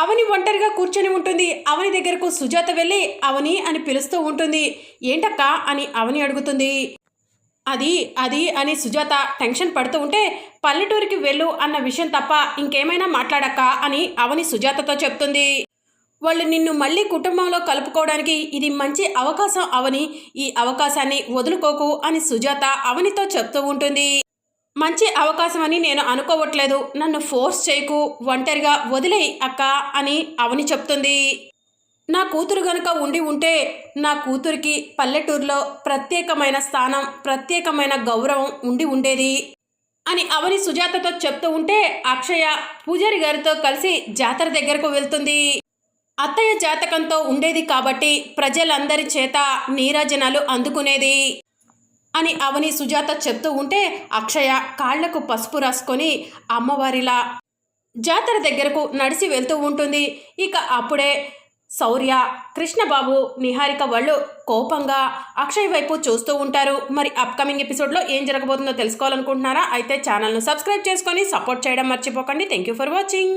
అవని ఒంటరిగా కూర్చొని ఉంటుంది. అవని దగ్గరకు సుజాత వెళ్ళి అవని అని పిలుస్తూ ఉంటుంది. ఏంటక్క అని అవని అడుగుతుంది. అది అది అని సుజాత టెన్షన్ పడుతూ ఉంటే పల్లెటూరికి వెళ్ళు అన్న విషయం తప్ప ఇంకేమైనా మాట్లాడక్క అని అవని సుజాతతో చెప్తుంది. వాళ్ళు నిన్ను మళ్ళీ కుటుంబంలో కలుపుకోవడానికి ఇది మంచి అవకాశం అవని. ఈ అవకాశాన్ని వదులుకోకు అని సుజాత అవనితో చెప్తూ ఉంటుంది. మంచి అవకాశం అని నేను అనుకోవట్లేదు. నన్ను ఫోర్స్ చేయకు ఒంటరిగా వదిలేయి అక్క అని అవని చెప్తుంది. నా కూతురు గనుక ఉండి ఉంటే నా కూతురికి పల్లెటూరులో ప్రత్యేకమైన స్థానం ప్రత్యేకమైన గౌరవం ఉండి ఉండేది అని అవని సుజాతతో చెప్తూ ఉంటే అక్షయ పూజారి గారితో కలిసి జాతర దగ్గరకు వెళ్తుంది. అత్తయ్య జాతకంతో ఉండేది కాబట్టి ప్రజలందరి చేత నీరాజనాలు అందుకునేది. అని అవని సుజాత చెప్తూ ఉంటే అక్షయ కాళ్ళకు పసుపు రాసుకొని అమ్మవారిలా జాతర దగ్గరకు నడిచి వెళ్తూ ఉంటుంది. ఇక అప్పుడే శౌర్య కృష్ణబాబు నిహారిక వాళ్ళు కోపంగా అక్షయ్ వైపు చూస్తూ ఉంటారు. మరి అప్కమింగ్ ఎపిసోడ్లో ఏం జరగబోతుందో తెలుసుకోవాలనుకుంటున్నారా? అయితే ఛానల్ను సబ్స్క్రైబ్ చేసుకొని సపోర్ట్ చేయడం మర్చిపోకండి. Thank you for watching